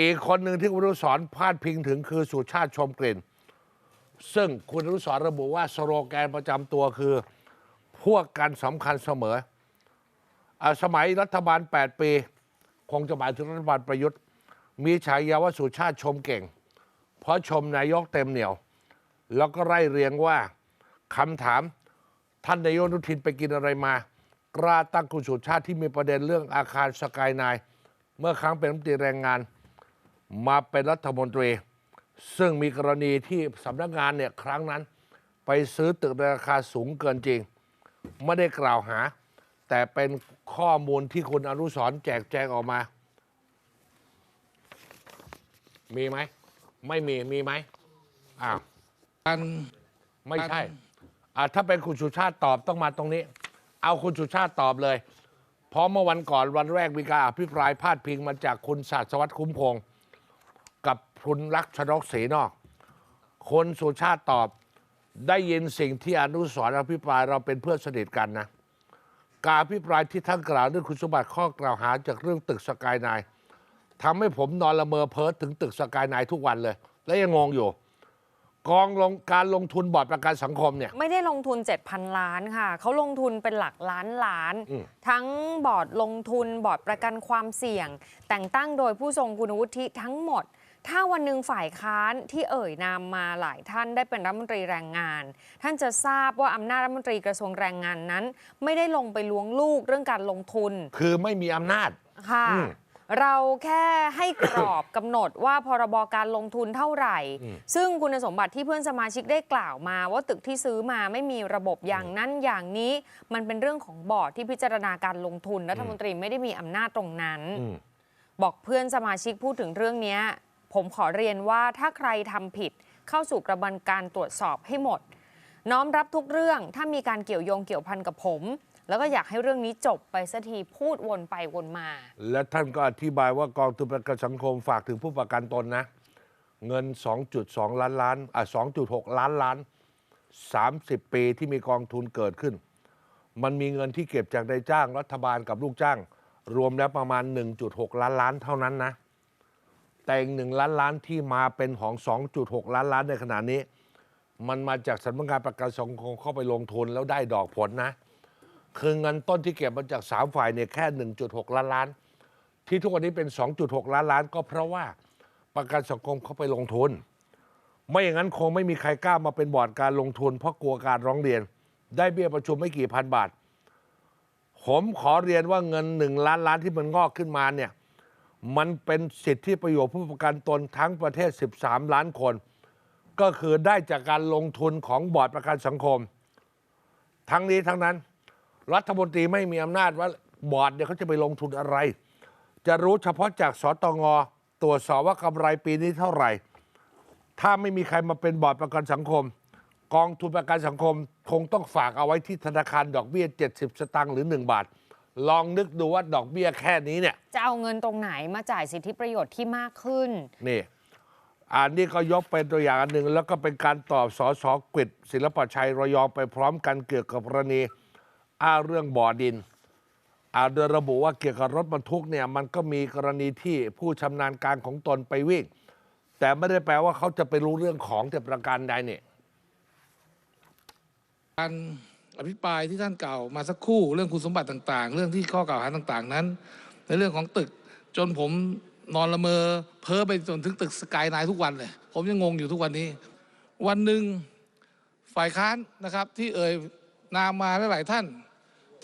อีกคนหนึ่งที่คุณอนุสรพาดพิงถึงคือสุชาติชมกลิ่น ซึ่งคุณอนุสรระบุว่าสโลแกนประจำตัวคือ พวกกันสำคัญเสมออสมัยรัฐบาล 8 ปี คงจะหมายถึงรัฐบาลประยุทธ์ มีฉายาว่าสุชาติชมเก่ง เพราะชมนายกเต็มเหนียว แล้วก็ไล่เรียงว่าคำถามท่านนายกนุทินไปกินอะไรมา กล้าตั้งคุณสุชาติที่มีประเด็นเรื่องอาคารสกายนน์เมื่อครั้งเป็นรัฐมนตรีแรงงาน มาเป็นรัฐมนตรี ซึ่งมีกรณีที่สำนักงานเนี่ยครั้งนั้น ไปซื้อตึกในราคาสูงเกินจริง ไม่ได้กล่าวหา แต่เป็นข้อมูลที่คุณอนุสรแจกแจงออกมา มีไหม ไม่มีมีไหมอ้าวการไม่ใช่อ่าถ้าเป็นคุณสุชาติตอบต้องมาตรงนี้ เอาคุณสุชาติตอบเลย เพราะเมื่อวันก่อนวันแรกมีการอภิปรายพาดพิงมาจากคุณศาสวัตรคุ้มพง ศ์กับคุณรักชนกศรีนอก คนสุชาติตอบได้ยินสิ่งที่อนุสรณ์อภิปรายเราเป็นเพื่อนสนิทกันนะ การอภิปรายที่ท่านกล่าวเรื่องคุณสมบัติข้อกล่าวหาจากเรื่องตึกสกายไนน์ทำให้ผมนอนละเมอเพ้อถึงตึกสกายไนน์ทุกวันเลย และยังงงอยู่ กองลงการลงทุนบอร์ดประกันสังคมเนี่ย ไม่ได้ลงทุน 7,000 ล้านค่ะ เขาลงทุนเป็นหลักล้านล้าน อืม ทั้งบอร์ดลงทุนบอร์ดประกันความเสี่ยง แต่งตั้งโดยผู้ทรงคุณวุฒิทั้งหมด ถ้าวันหนึ่งฝ่ายค้านที่เอ่ยนามมาหลายท่านได้เป็นรัฐมนตรีแรงงาน ท่านจะทราบว่าอำนาจรัฐมนตรีกระทรวงแรงงานนั้น ไม่ได้ลงไปล้วงลูกเรื่องการลงทุนคือไม่มีอำนาจค่ะ อืม เราแค่ให้กรอบ กำหนดว่าพรบการลงทุนเท่าไหร่ อืม ซึ่งคุณสมบัติที่เพื่อนสมาชิกได้กล่าวมา ว่าตึกที่ซื้อมาไม่มีระบบอย่างนั้นอย่างนี้ มันเป็นเรื่องของบอร์ดที่พิจารณาการลงทุนรัฐมนตรีไม่ได้มีอำนาจตรงนั้น อืม บอกเพื่อนสมาชิกพูดถึงเรื่องเนี้ย ผมขอเรียนว่าถ้าใครทำผิดเข้าสู่กระบวนการตรวจสอบให้หมด น้อมรับทุกเรื่องถ้ามีการเกี่ยวโยงเกี่ยวพันกับผม แล้วก็อยากให้เรื่องนี้จบไปสักทีพูดวนไปวนมา และท่านก็อธิบายว่ากองทุนประกันสังคมฝากถึงผู้ประกันตนนะ เงิน 2.2 ล้านล้านอะ2.6 ล้านล้าน 30 ปีที่มีกองทุนเกิดขึ้น มันมีเงินที่เก็บจากนายจ้างรัฐบาลกับลูกจ้าง รวมแล้วประมาณ 1.6 ล้านล้านเท่านั้นนะ แต่อีกหนึ่งล้านล้านที่มาเป็นของ 2.6 ล้านล้านในขณะนี้ มันมาจากสำนักงานประกันสังคมเข้าไปลงทุนแล้วได้ดอกผลนะ คือเงินต้นที่เก็บมาจาก 3 ฝ่ายเนี่ยแค่ 1.6 ล้านล้าน ที่ทุกวันนี้เป็น 2.6 ล้านล้าน ก็เพราะว่าประกันสังคมเขาไปลงทุน ไม่อย่างนั้นคงไม่มีใครกล้ามาเป็นบอร์ดการลงทุน เพราะกลัวการร้องเรียน ได้เบี้ยประชุมไม่กี่พันบาท ผมขอเรียนว่าเงินหนึ่งล้านล้านที่มันงอกขึ้นมาเนี่ย มันเป็นสิทธิประโยชน์ผู้ประกันตนทั้งประเทศ 13 ล้านคน ก็คือได้จากการลงทุนของบอร์ดประกันสังคม ทั้งนี้ทั้งนั้น รัฐมนตรีไม่มีอำนาจว่าบอร์ดเนี่ยเขาจะไปลงทุนอะไร จะรู้เฉพาะจากสตงตรวจสอบว่ากำไรปีนี้เท่าไหร่ ถ้าไม่มีใครมาเป็นบอร์ดประกันสังคม กองทุนประกันสังคม คงต้องฝากเอาไว้ที่ธนาคารดอกเบี้ย 70 สตางค์หรือ 1 บาท ลองนึกดูว่าดอกเบี้ยแค่นี้เนี่ย จะเอาเงินตรงไหนมาจ่ายสิทธิประโยชน์ที่มากขึ้น นี่อันนี้ก็ยกเป็นตัวอย่างอันหนึ่งแล้วก็เป็นการตอบสอสอกฤษศิลปชัยระยองไปพร้อมกันเกี่ยวกับกรณีอ้าเรื่องบ่อดินอาโดยระบุว่าเกี่ยวกับรถบรรทุกเนี่ยมันก็มีกรณีที่ผู้ชำนาญการของตนไปวิ่ง แต่ไม่ได้แปลว่าเขาจะไปรู้เรื่องของแต่ประการใดเนี่ยการ อภิปรายที่ท่านกล่าวมาสักครู่เรื่องคุณสมบัติต่าง ๆ เรื่องที่ข้อกล่าวหาต่างๆ นั้น ในเรื่องของตึกจนผมนอนละเมอเพ้อไปจนถึงตึกสกายไนทุกวันเลยผมยังงงอยู่ทุกวันนี้ วันหนึ่งฝ่ายค้านนะครับ ที่เอ่ยนามมาหลายๆท่าน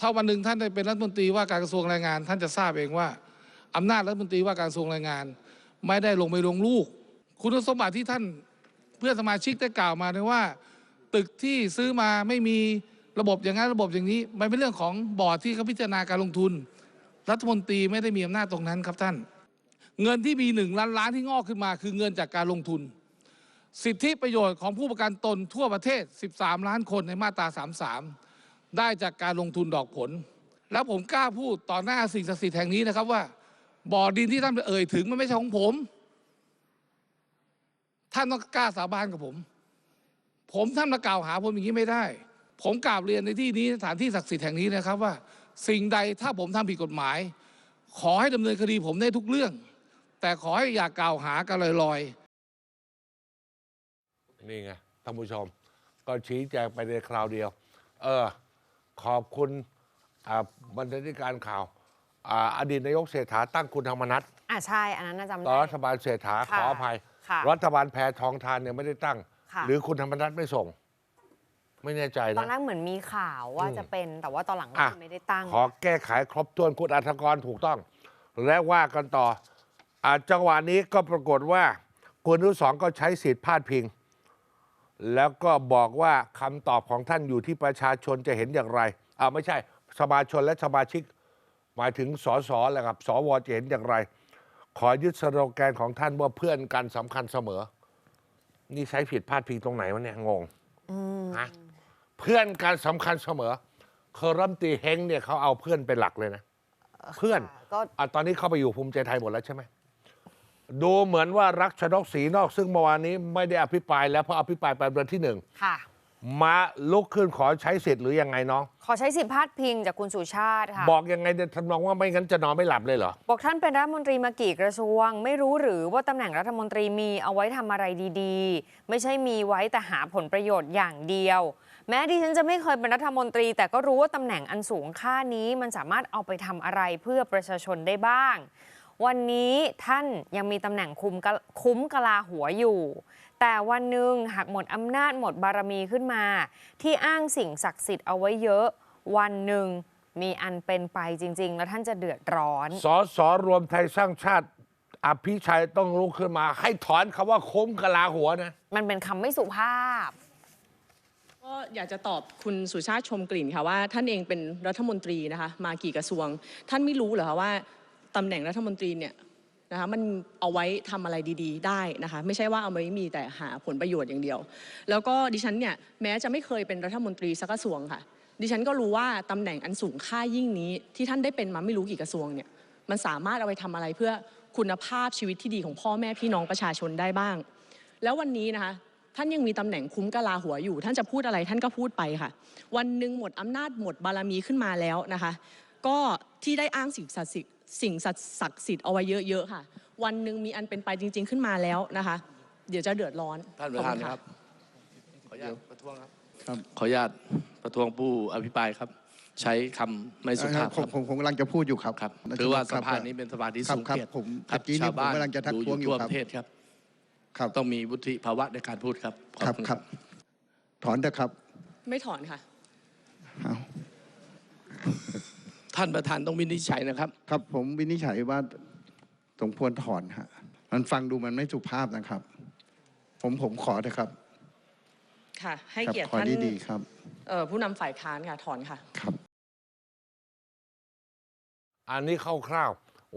ถ้าวันหนึ่งท่านได้เป็นรัฐมนตรีว่าการกระทรวงแรงงาน ท่านจะทราบเองว่าอำนาจรัฐมนตรีว่าการกระทรวงแรงงาน ไม่ได้ลงไปลงลูก คุณสมบัติที่ท่านเพื่อนสมาชิกได้กล่าวมาเนี่ยว่า ตึกที่ซื้อมาไม่มี ระบบอย่างนั้นระบบอย่างนี้ มันเป็นเรื่องของบอร์ดที่เขาพิจารณาการลงทุน รัฐมนตรีไม่ได้มีอำนาจตรงนั้นครับท่าน เงินที่มีหนึ่งล้านล้านที่งอกขึ้นมา คือเงินจากการลงทุน สิทธิประโยชน์ของผู้ประกันตนทั่วประเทศ 13 ล้านคนในมาตรา 33 ได้จากการลงทุนดอกผล แล้วผมกล้าพูดต่อหน้าสิ่งศักดิ์สิทธิ์แห่งนี้นะครับว่าบ่อดินที่ท่านเอ่ยถึงมันไม่ใช่ของผม ท่านต้องกล้าสาบานกับผม ผมท่านมากล่าวหาผมอย่างนี้ไม่ได้ ผมกราบเรียนในที่นี้สถานที่ศักดิ์สิทธิ์แห่งนี้นะครับว่า สิ่งใดถ้าผมทำผิดกฎหมาย ขอให้ดำเนินคดีผมได้ทุกเรื่อง แต่ขอให้อย่ากล่าวหากันลอยๆนี่ไงท่านผู้ชม ก็ชี้แจงไปในคราวเดียว เออ ขอบคุณอ่าบรรณาธิการข่าวอ่าอดีตนายกเศรษฐาตั้งคุณธรรมนัฐอะใช่ อันนั้นน่าจำตอนได้รัฐบาลเศรษฐาขค่ะออภัยค่ะรัฐบาลแพทองทานเนี่ยไม่ได้ตั้งค่ะหรือคุณธรรมนัฐไม่ส่ง ไม่แน่ใจตอนนะแรกเหมือนมีข่าวว่าอืมจะเป็นแต่ว่าตอนหลังก็อะคือไม่ได้ตั้ง ขอแก้ไขครบถ้วนคุณอัธกรถูกต้อง และว่ากันต่ออาจังหวะนี้ก็ปรากฏว่า คุณอนุสรณ์ก็ใช้สิทธิ์พาดพิง แล้วก็บอกว่าคำตอบของท่านอยู่ที่ประชาชนจะเห็นอย่างไรอ่าไม่ใช่ สมาชนและสมาชิก หมายถึงสสแหละครับสวจะเห็นอย่างไร ขอยึดสโลแกนของท่านว่าเพื่อนกันสำคัญเสมอ นี่ใช้ผิดพาดพิงตรงไหนวะเนี่ยงงฮะ เพื่อนกันสำคัญเสมอเคอรัมตีเฮงเนี่ยเขาเอาเพื่อนเป็นหลักเลยนะ เพื่อนก็อะตอนนี้เข้าไปอยู่ภูมิใจไทยหมดแล้วใช่ไหมดูเหมือนว่ารักชนกศรีนอก ซึ่งเมื่อวานนี้ไม่ได้อภิปรายแล้วเพราะอภิปรายไปเดือนที่หนึ่งค่ะ มาลุกขึ้นขอใช้สิทธิ์หรือยังไงน้อง ขอใช้สิทธิพาดพิงจากคุณสุชาติค่ะ บอกยังไงเนี่ยทำนองว่าไม่งั้นจะนอนไม่หลับเลยเหรอ บอกท่านเป็นรัฐมนตรีมากี่กระทรวง ไม่รู้หรือว่าตำแหน่งรัฐมนตรีมีเอาไว้ทำอะไรดีๆ ไม่ใช่มีไว้แต่หาผลประโยชน์อย่างเดียว แม้ดิฉันจะไม่เคยเป็นรัฐมนตรี แต่ก็รู้ว่าตำแหน่งอันสูงค่านี้ มันสามารถเอาไปทำอะไรเพื่อประชาชนได้บ้าง วันนี้ท่านยังมีตำแหน่งคุมกะคุ้มกลาหัวอยู่ แต่วันหนึ่งหากหมดอำนาจหมดบารมีขึ้นมา ที่อ้างสิ่งศักดิ์สิทธิ์เอาไว้เยอะ วันหนึ่งมีอันเป็นไปจริง ๆ แล้วท่านจะเดือดร้อน สอสอรวมไทยสร้างชาติ อภิชัยต้องลุกขึ้นมา ให้ถอนคำว่าคุ้มกะลาหัวนะ มันเป็นคำไม่สุภาพ ก็อยากจะตอบคุณสุชาติชมกลิ่นค่ะว่าท่านเองเป็นรัฐมนตรีนะคะมากี่กระทรวง ท่านไม่รู้เหรอคะว่าตำแหน่งรัฐมนตรีเนี่ยนะคะมันเอาไว้ทำอะไรดีๆ ได้นะคะไม่ใช่ว่าเอาไว้มีแต่หาผลประโยชน์อย่างเดียว แล้วก็ดิฉันเนี่ยแม้จะไม่เคยเป็นรัฐมนตรีสักกระทรวงค่ะ ดิฉันก็รู้ว่าตำแหน่งอันสูงค่ายิ่งนี้ ที่ท่านได้เป็นมาไม่รู้กี่กระทรวงเนี่ยมันสามารถเอาไปทำอะไรเพื่อคุณภาพชีวิตที่ดีของพ่อแม่พี่น้องประชาชนได้บ้าง แล้ววันนี้นะคะ ท่านยังมีตำแหน่งคุ้มกะลาหัวอยู่ ท่านจะพูดอะไรท่านก็พูดไปค่ะ วันหนึ่งหมดอำนาจหมดบารมีขึ้นมาแล้วนะคะ ก็ที่ได้อ้างสิ่งศักดิ์สิทธิ์สิ่งศักดิ์สิทธิ์เอาไว้เยอะๆค่ะ วันหนึ่งมีอันเป็นไปจริง ๆขึ้นมาแล้วนะคะ เดี๋ยวจะเดือดร้อนท่านประธานขอณครับ ขออนุญาตประท้วงครับครับขออนุญาตประท้วงผู้อภิปรายครับ ใช้คำไม่สุภาพผมผมผมกำลังจะพูดอยู่ครับครับนะถือว่าคสรับภานี้เป็นสภาที่ครับสูงครับเกียรติผมครับตะกี้นี้ชาวบ้านผมกำลังจะทักดูท้วงอยู่ทั่วคปรับระเทศ ครับครับต้องมีวุฒิภาวะในการพูดครับขอครับณครับ ถอนเถอะครับไม่ถอนค่ะเอาท่านประธานต้องวินิจฉัยนะครับ ครับผมวินิจฉัยว่าสมควรถอนฮะมันฟังดูมันไม่สุภาพนะครับ ผมผมขอเถอะครับค่ะ ให้ครับเกียรติขอท่านดีๆครับ เอ่อผู้นำฝ่ายค้านค่ะ ถอนค่ะ ครับ อันนี้คร่าว